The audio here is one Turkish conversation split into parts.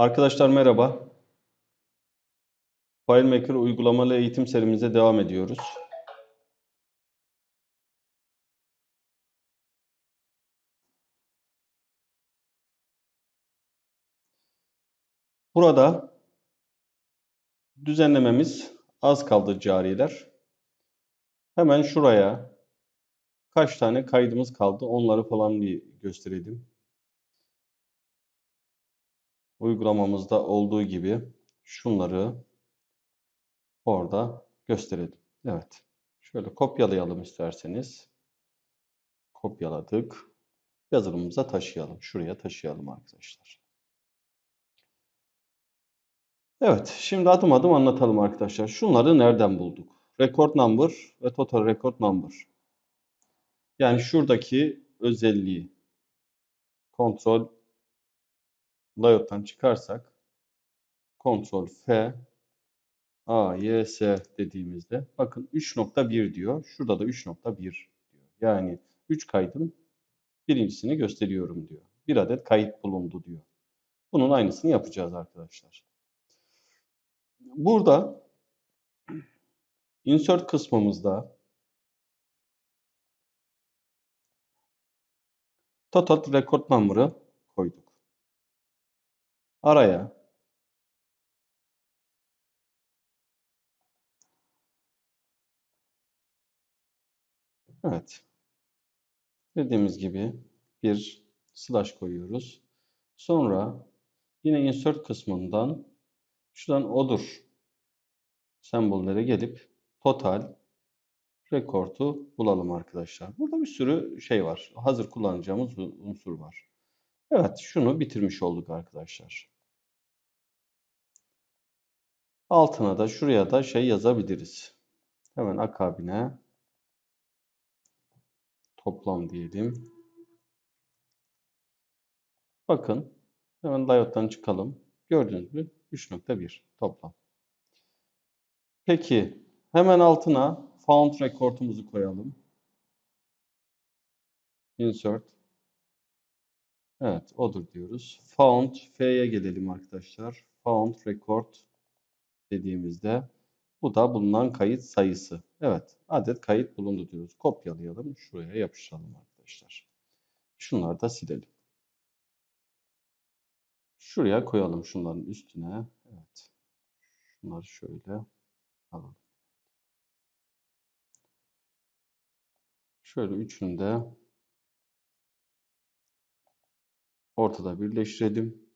Arkadaşlar merhaba. FileMaker uygulamalı eğitim serimize devam ediyoruz. Burada düzenlememiz az kaldı cariler. Hemen şuraya kaç tane kaydımız kaldı onları falan bir gösterelim. Uygulamamızda olduğu gibi şunları orada gösterelim. Evet. Şöyle kopyalayalım isterseniz. Kopyaladık. Yazılımımıza taşıyalım. Şuraya taşıyalım arkadaşlar. Evet. Şimdi adım adım anlatalım arkadaşlar. Şunları nereden bulduk? Record number ve total record number. Yani şuradaki özelliği kontrol layout'tan çıkarsak kontrol F A, Y, S dediğimizde bakın 3.1 diyor. Şurada da 3.1 diyor. Yani 3 kaydım birincisini gösteriyorum diyor. Bir adet kayıt bulundu diyor. Bunun aynısını yapacağız arkadaşlar. Burada insert kısmımızda total record number'ı koyduk. Araya Evet. Dediğimiz gibi bir slash koyuyoruz. Sonra yine insert kısmından şuradan odur sembollere gelip total record'u bulalım arkadaşlar. Burada bir sürü şey var. Hazır kullanacağımız unsur var. Evet şunu bitirmiş olduk arkadaşlar. Altına da şuraya da şey yazabiliriz. Hemen akabine toplam diyelim. Bakın hemen layout'tan çıkalım. Gördüğünüz gibi 3.1 toplam. Peki hemen altına found record'umuzu koyalım. Insert. Evet odur diyoruz. Found F'ye gelelim arkadaşlar. Found record dediğimizde bu da bulunan kayıt sayısı. Evet, adet kayıt bulundu diyoruz. Kopyalayalım, şuraya yapıştıralım arkadaşlar. Şunları da silelim. Şuraya koyalım şunların üstüne. Evet. Şunları şöyle alalım. Şöyle üçünü de ortada birleştirelim.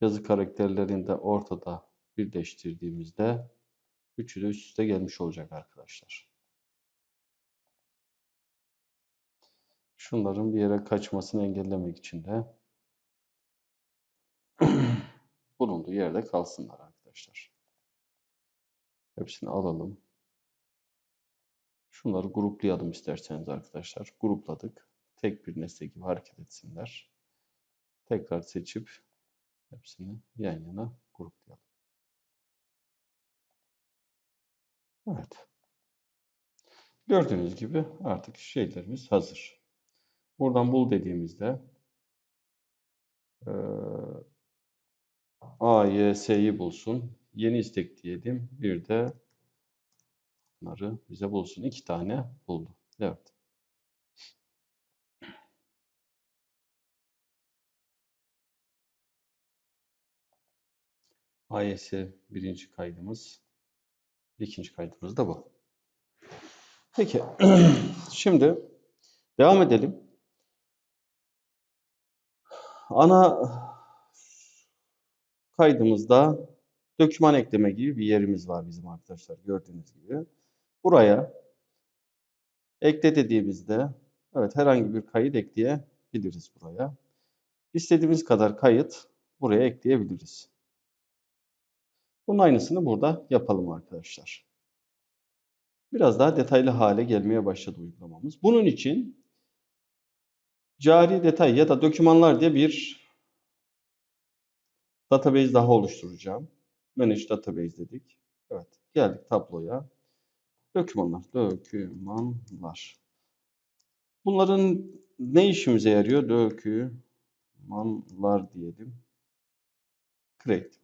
Yazı karakterlerini de ortada birleştirdiğimizde Üçü de üst üste gelmiş olacak arkadaşlar. Şunların bir yere kaçmasını engellemek için de bulunduğu yerde kalsınlar arkadaşlar. Hepsini alalım. Şunları gruplayalım isterseniz arkadaşlar. Grupladık. Tek bir nesne gibi hareket etsinler. Tekrar seçip hepsini yan yana gruplayalım. Evet. Gördüğünüz gibi artık şeylerimiz hazır. Buradan bul dediğimizde e, A, Y, S'yi bulsun. Yeni istek diyelim. Bir de bunları bize bulsun. İki tane buldu. Evet. AYS birinci kaydımız. İkinci kaydımız da bu. Peki. Şimdi devam edelim. Ana kaydımızda döküman ekleme gibi bir yerimiz var bizim arkadaşlar gördüğünüz gibi. Buraya ekle dediğimizde evet herhangi bir kayıt ekleyebiliriz buraya. İstediğimiz kadar kayıt buraya ekleyebiliriz. Bunun aynısını burada yapalım arkadaşlar. Biraz daha detaylı hale gelmeye başladı uygulamamız. Bunun için cari detay ya da dokümanlar diye bir database daha oluşturacağım. Manage database dedik. Evet, geldik tabloya. Dokümanlar, dokümanlar. Bunların ne işimize yarıyor? Dokümanlar diyelim. Create.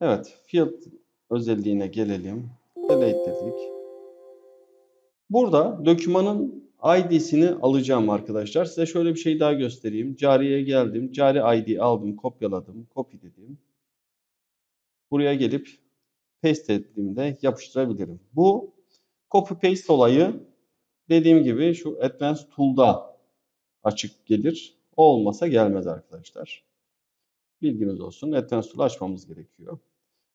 Evet, field özelliğine gelelim. Delete dedik. Burada dokümanın ID'sini alacağım arkadaşlar. Size şöyle bir şey daha göstereyim. Cariye geldim. Cari ID aldım, kopyaladım, copy dedim. Buraya gelip paste ettiğimde yapıştırabilirim. Bu copy paste olayı dediğim gibi şu Advanced Tool'da açık gelir. O olmasa gelmez arkadaşlar. Bilginiz olsun. Advanced Tool'u açmamız gerekiyor.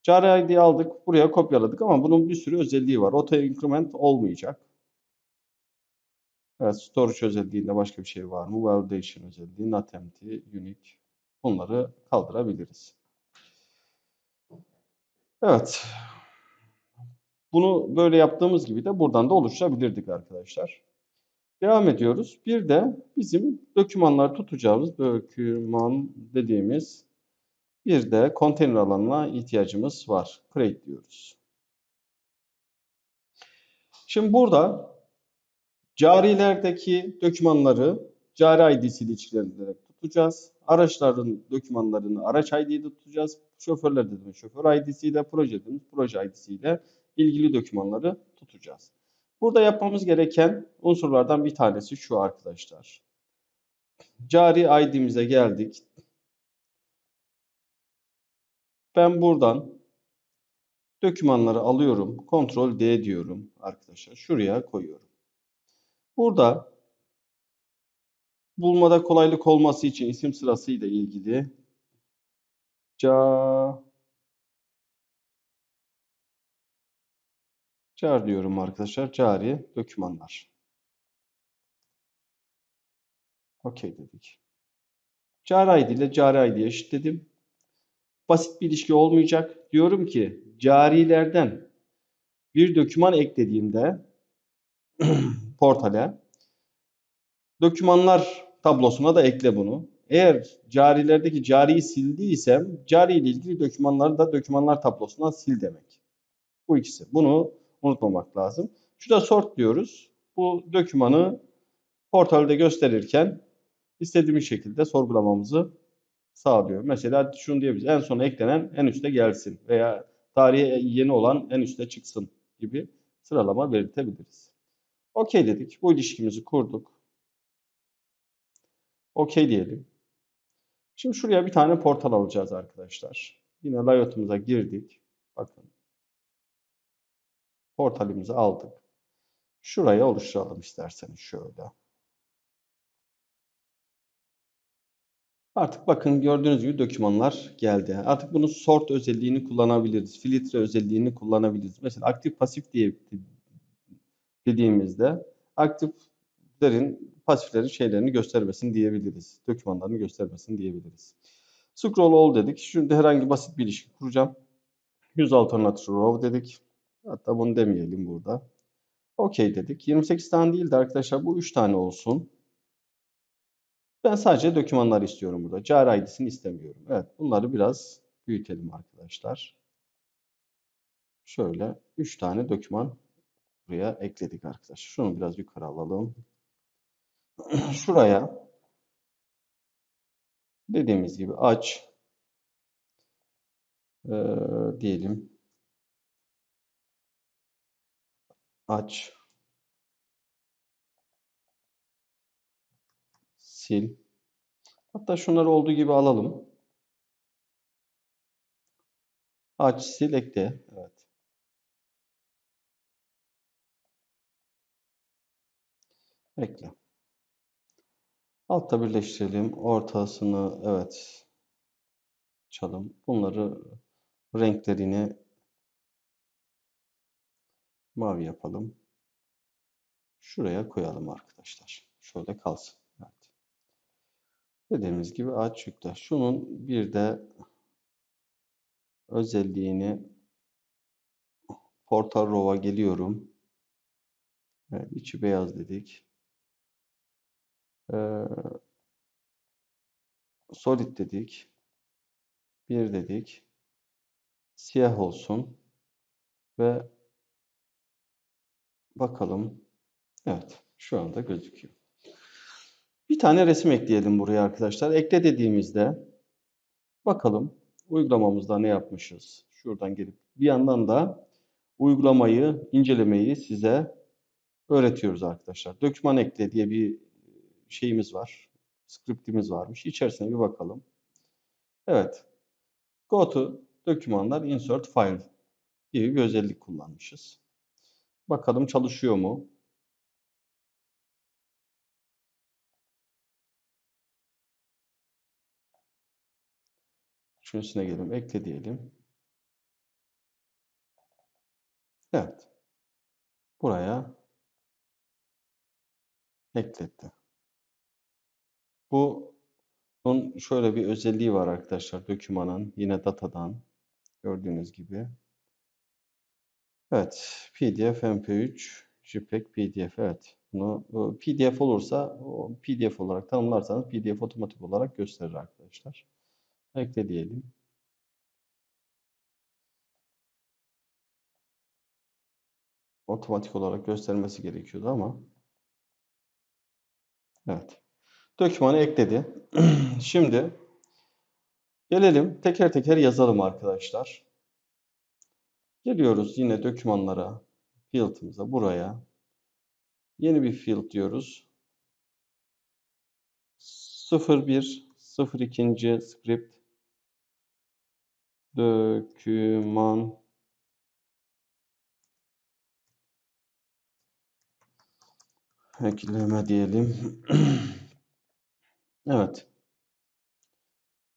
Cari ID aldık. Buraya kopyaladık ama bunun bir sürü özelliği var. Auto increment olmayacak. Evet, storage özelliğinde başka bir şey var mı? Validation özelliği, not empty, unique. Bunları kaldırabiliriz. Evet. Bunu böyle yaptığımız gibi de buradan da oluşturabilirdik arkadaşlar. Devam ediyoruz. Bir de bizim dokümanlar tutacağımız doküman dediğimiz bir de konteyner alanına ihtiyacımız var. Create diyoruz. Şimdi burada carilerdeki dokümanları cari ID'si ile ilişkilendirerek tutacağız. Araçların dokümanlarını araç ID'de tutacağız. Şoförler dediğimiz şoför ID'siyle, proje dediğimiz proje ID'siyle ilgili dokümanları tutacağız. Burada yapmamız gereken unsurlardan bir tanesi şu arkadaşlar. Cari ID'mize geldik. Ben buradan dokümanları alıyorum. Ctrl D diyorum arkadaşlar. Şuraya koyuyorum. Burada bulmada kolaylık olması için isim sırasıyla ilgili ca car diyorum arkadaşlar. Cari dokümanlar. Okey dedik. Cari ID ile cari ID'ye eşitledim. Basit bir ilişki olmayacak. Diyorum ki carilerden bir doküman eklediğimde portale dokümanlar tablosuna da ekle bunu. Eğer carilerdeki cariyi sildiysem cari ile ilgili dokümanları da dokümanlar tablosundan sil demek. Bu ikisi. Bunu unutmamak lazım. Şurada sort diyoruz. Bu dokümanı portalde gösterirken istediğimiz şekilde sorgulamamızı sağlıyor. Mesela şunu diyebiliriz. En sona eklenen en üste gelsin veya tarihe yeni olan en üste çıksın gibi sıralama belirtebiliriz. Okey dedik. Bu ilişkimizi kurduk. Okey diyelim. Şimdi şuraya bir tane portal alacağız arkadaşlar. Yine layout'umuza girdik. Bakın. Portalimizi aldık. Şuraya oluşturalım isterseniz şöyle. Artık bakın gördüğünüz gibi dokümanlar geldi. Artık bunu sort özelliğini kullanabiliriz. Filtre özelliğini kullanabiliriz. Mesela aktif pasif diye dediğimizde aktiflerin pasiflerin şeylerini göstermesin diyebiliriz. Dokümanlarını göstermesin diyebiliriz. Scroll all dedik. Şimdi herhangi basit bir ilişki kuracağım. Use alternative row dedik. Hatta bunu demeyelim burada. OK dedik. 28 tane değil de arkadaşlar bu 3 tane olsun. Ben sadece dokümanlar istiyorum burada. Cari ID'sini istemiyorum. Evet bunları biraz büyütelim arkadaşlar. Şöyle 3 tane doküman buraya ekledik arkadaşlar. Şunu biraz yukarı alalım. Şuraya dediğimiz gibi aç ee, diyelim. Aç sil. Hatta şunları olduğu gibi alalım. Aç, sil, ekle. Evet. Ekle. Altta birleştirelim. Ortasını evet. Çalım. Bunları renklerini mavi yapalım. Şuraya koyalım arkadaşlar. Şöyle kalsın. Dediğimiz gibi aç yükle. Şunun bir de özelliğini Portal Row'a geliyorum. Evet, içi beyaz dedik. Ee, solid dedik. Bir dedik. Siyah olsun. Ve bakalım. Evet. Şu anda gözüküyor. Bir tane resim ekleyelim buraya arkadaşlar. Ekle dediğimizde Bakalım uygulamamızda ne yapmışız? Şuradan gelip bir yandan da uygulamayı, incelemeyi size öğretiyoruz arkadaşlar. Döküman ekle diye bir şeyimiz var. Script'imiz varmış. İçerisine bir bakalım. Evet. Go to dokümanlar insert file gibi bir özellik kullanmışız. Bakalım çalışıyor mu? Şunsuna gelelim. Ekle diyelim. Evet. Buraya ekletti. Bu bunun şöyle bir özelliği var arkadaşlar dokümanın yine datadan gördüğünüz gibi. Evet, PDF, MP3, JPEG, PDF. Evet, bunu bu PDF olursa PDF olarak tanımlarsanız PDF otomatik olarak gösterir arkadaşlar. Ekle diyelim. Otomatik olarak göstermesi gerekiyordu ama. Evet. Dokümanı ekledi. Şimdi gelelim teker teker yazalım arkadaşlar. Geliyoruz yine dokümanlara, field'ımıza buraya. Yeni bir field diyoruz. 01 02. script doküman ekleme diyelim. evet.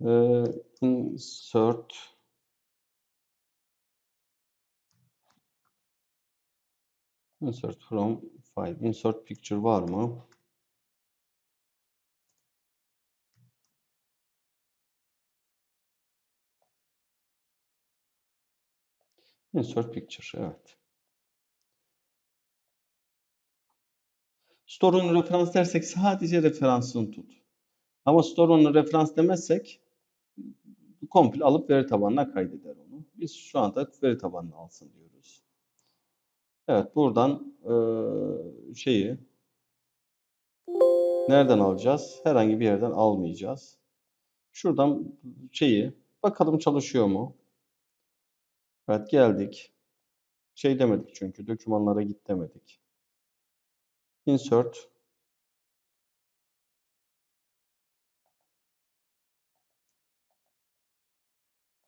Ee, insert insert from file insert picture var mı? Insert picture evet. Store'un referans dersek sadece referansını tut. Ama store'un referans demezsek komple alıp veri tabanına kaydeder onu. Biz şu anda veri tabanına alsın diyoruz. Evet buradan e, şeyi nereden alacağız? Herhangi bir yerden almayacağız. Şuradan şeyi bakalım çalışıyor mu? Evet geldik. Şey demedik çünkü dokümanlara git demedik. Insert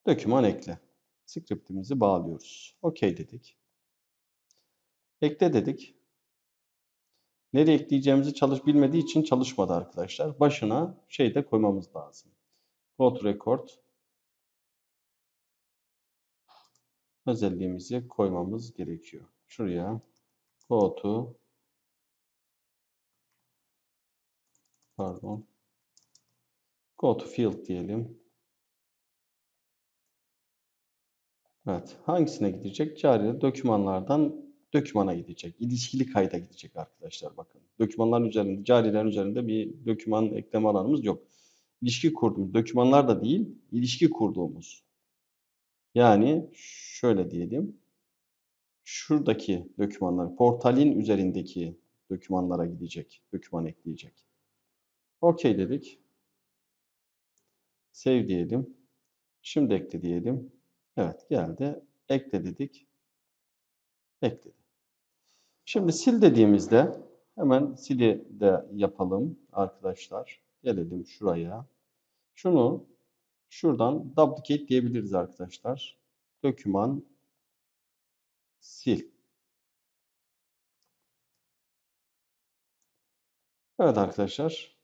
Doküman ekle. Script'imizi bağlıyoruz. OK dedik. Ekle dedik. Nereye ekleyeceğimizi çalış bilmediği için çalışmadı arkadaşlar. Başına şey de koymamız lazım. Code record özelliğimizi koymamız gerekiyor. Şuraya go to pardon go to field diyelim. Evet. Hangisine gidecek? Cari dokümanlardan dokümana gidecek. İlişkili kayda gidecek arkadaşlar bakın. Dokümanların üzerinde, carilerin üzerinde bir doküman ekleme alanımız yok. İlişki kurduğumuz, dokümanlar da değil, ilişki kurduğumuz. Yani şöyle diyelim. Şuradaki dokümanlar, portalin üzerindeki dokümanlara gidecek. Doküman ekleyecek. OK dedik. Save diyelim. Şimdi ekle diyelim. Evet geldi. Ekle dedik. Ekledi. Şimdi sil dediğimizde hemen sili de yapalım arkadaşlar. Gelelim şuraya. Şunu şuradan duplicate diyebiliriz arkadaşlar. Doküman sil. Evet arkadaşlar.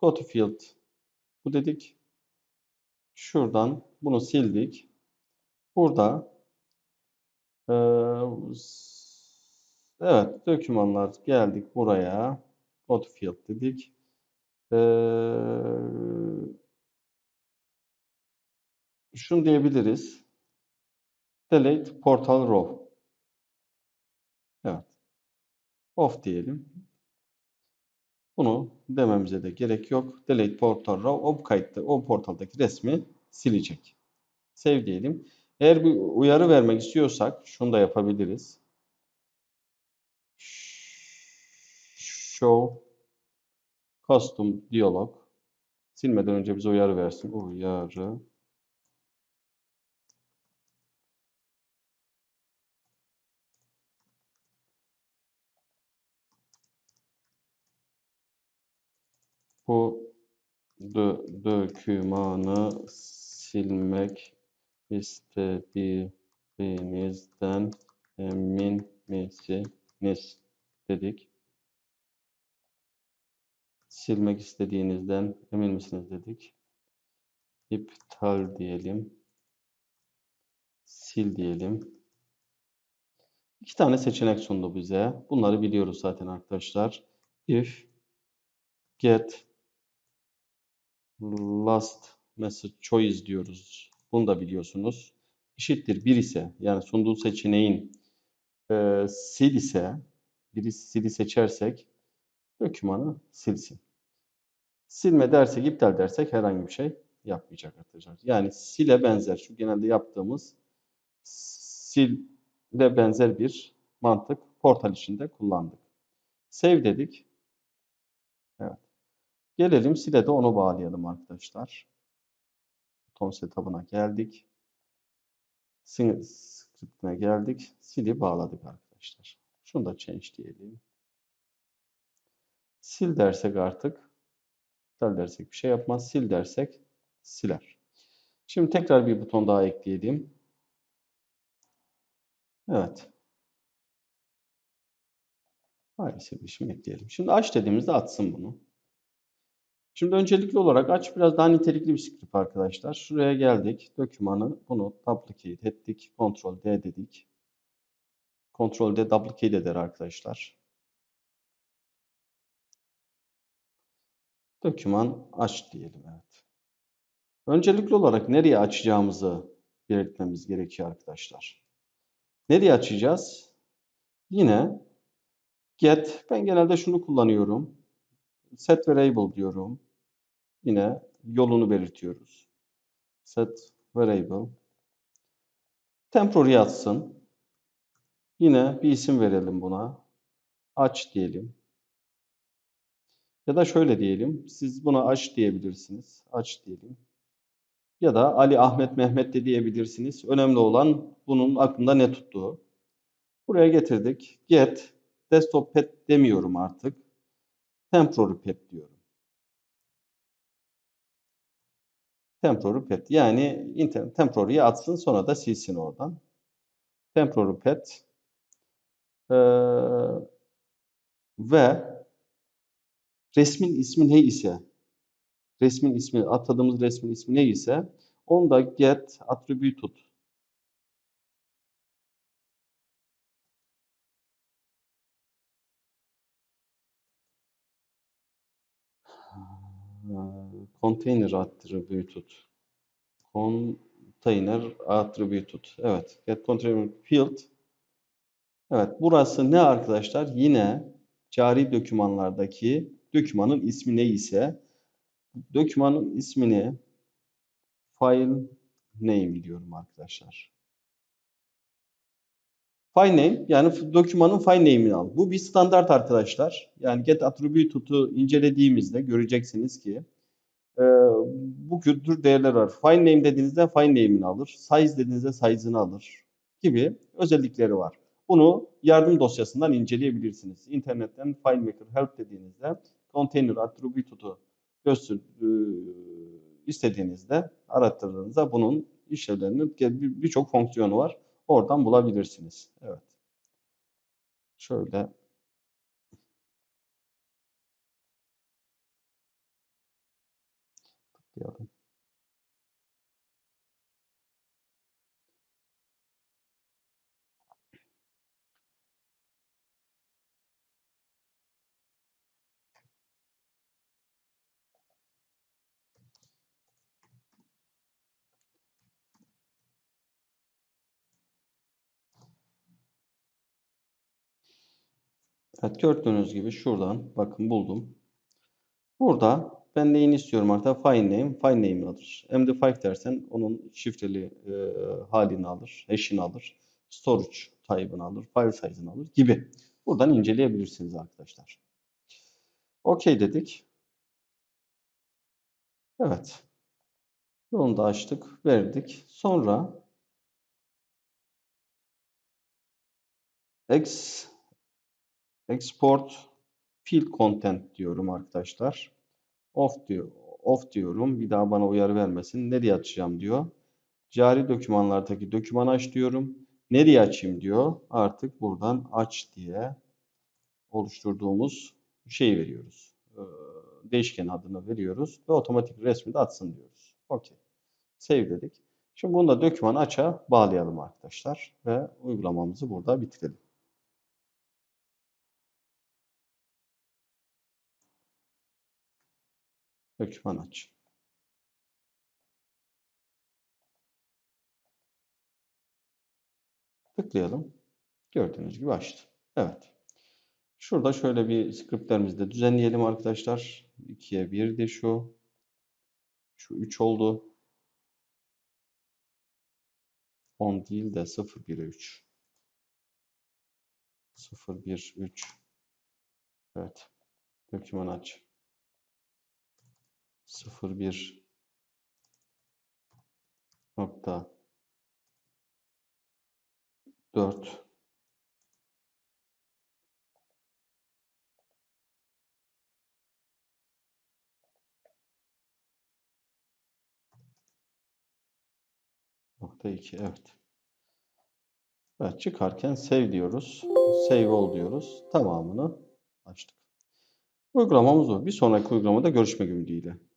Go to field. Bu dedik. Şuradan bunu sildik. Burada e, evet dokümanlar geldik buraya. Go to field dedik. E, şunu diyebiliriz. Delete portal row. Evet. Off diyelim. Bunu dememize de gerek yok. Delete portal row o kayıtta o portaldaki resmi silecek. Save diyelim. Eğer bir uyarı vermek istiyorsak şunu da yapabiliriz. Show custom dialog silmeden önce bize uyarı versin. Uyarı Bu dö- dokümanı silmek istediğinizden emin misiniz? dedik. Silmek istediğinizden emin misiniz dedik. İptal diyelim. Sil diyelim. İki tane seçenek sundu bize. Bunları biliyoruz zaten arkadaşlar. If get last message choice diyoruz. Bunu da biliyorsunuz. Eşittir 1 ise yani sunduğu seçeneğin e, sil ise biri sili seçersek dokümanı silsin. Silme dersek, iptal dersek herhangi bir şey yapmayacak arkadaşlar. Yani sile benzer. Şu genelde yaptığımız sile benzer bir mantık portal içinde kullandık. Save dedik. Gelelim sile de onu bağlayalım arkadaşlar. Buton setup'ına geldik. Script'ine geldik. Sili bağladık arkadaşlar. Şunu da change diyelim. Sil dersek artık iptal dersek bir şey yapmaz. Sil dersek siler. Şimdi tekrar bir buton daha ekleyelim. Evet. Aynı silmişim ekleyelim. Şimdi aç dediğimizde atsın bunu. Şimdi öncelikli olarak aç biraz daha nitelikli bir script arkadaşlar. Şuraya geldik. Dokümanı bunu duplicate ettik. Ctrl D dedik. Ctrl D duplicate eder arkadaşlar. Doküman aç diyelim evet. Öncelikli olarak nereye açacağımızı belirtmemiz gerekiyor arkadaşlar. Nereye açacağız? Yine get ben genelde şunu kullanıyorum. Set variable diyorum. Yine yolunu belirtiyoruz. Set variable. Temporary atsın. Yine bir isim verelim buna. Aç diyelim. Ya da şöyle diyelim. Siz buna aç diyebilirsiniz. Aç diyelim. Ya da Ali, Ahmet, Mehmet de diyebilirsiniz. Önemli olan bunun aklında ne tuttuğu. Buraya getirdik. Get. Desktop pet demiyorum artık. Temporary pet diyorum. Temporary pet. Yani temporary'ye atsın sonra da silsin oradan. Temporary pet. Ee, ve resmin ismi ne ise resmin ismi, atadığımız resmin ismi ne ise onu da get attributed container attributed container attributed evet get container field evet burası ne arkadaşlar yine cari dokümanlardaki dokümanın ismi ne ise dokümanın ismini file name diyorum arkadaşlar. File name yani dokümanın file name'ini al. Bu bir standart arkadaşlar. Yani get attribute'u incelediğimizde göreceksiniz ki e, bu tür değerler var. File name dediğinizde file name'ini alır. Size dediğinizde size'ını alır gibi özellikleri var. Bunu yardım dosyasından inceleyebilirsiniz. İnternetten FileMaker Help dediğinizde container attribute'u göster e, istediğinizde arattırdığınızda bunun işlevlerinin birçok fonksiyonu var. Oradan bulabilirsiniz. Evet. Şöyle tıklayalım. Evet gördüğünüz gibi şuradan bakın buldum. Burada ben neyini istiyorum artık? File name, file name'i alır. MD5 dersen onun şifreli e, halini alır, hash'ini alır, storage type'ını alır, file size'ını alır gibi. Buradan inceleyebilirsiniz arkadaşlar. OK dedik. Evet. Onu da açtık, verdik. Sonra X export field content diyorum arkadaşlar. Off diyor. Off diyorum. Bir daha bana uyarı vermesin. Nereye açacağım diyor. Cari dokümanlardaki doküman aç diyorum. Nereye açayım diyor. Artık buradan aç diye oluşturduğumuz şeyi veriyoruz. Ee, Değişken adını veriyoruz ve otomatik resmi de atsın diyoruz. Okey. Save dedik. Şimdi bunu da doküman aç'a bağlayalım arkadaşlar ve uygulamamızı burada bitirelim. Doküman aç. Tıklayalım. Gördüğünüz gibi açtı. Evet. Şurada şöyle bir scriptlerimizi de düzenleyelim arkadaşlar. 2'ye 1'di şu. Şu 3 oldu. 10 değil de 0, 1'e 3. 0, 1, 3. Evet. Doküman aç. 0, 1 nokta 4 nokta 2 evet. Evet çıkarken save diyoruz. Save ol diyoruz. Tamamını açtık. Uygulamamız bu. Bir sonraki uygulamada görüşmek ümidiyle.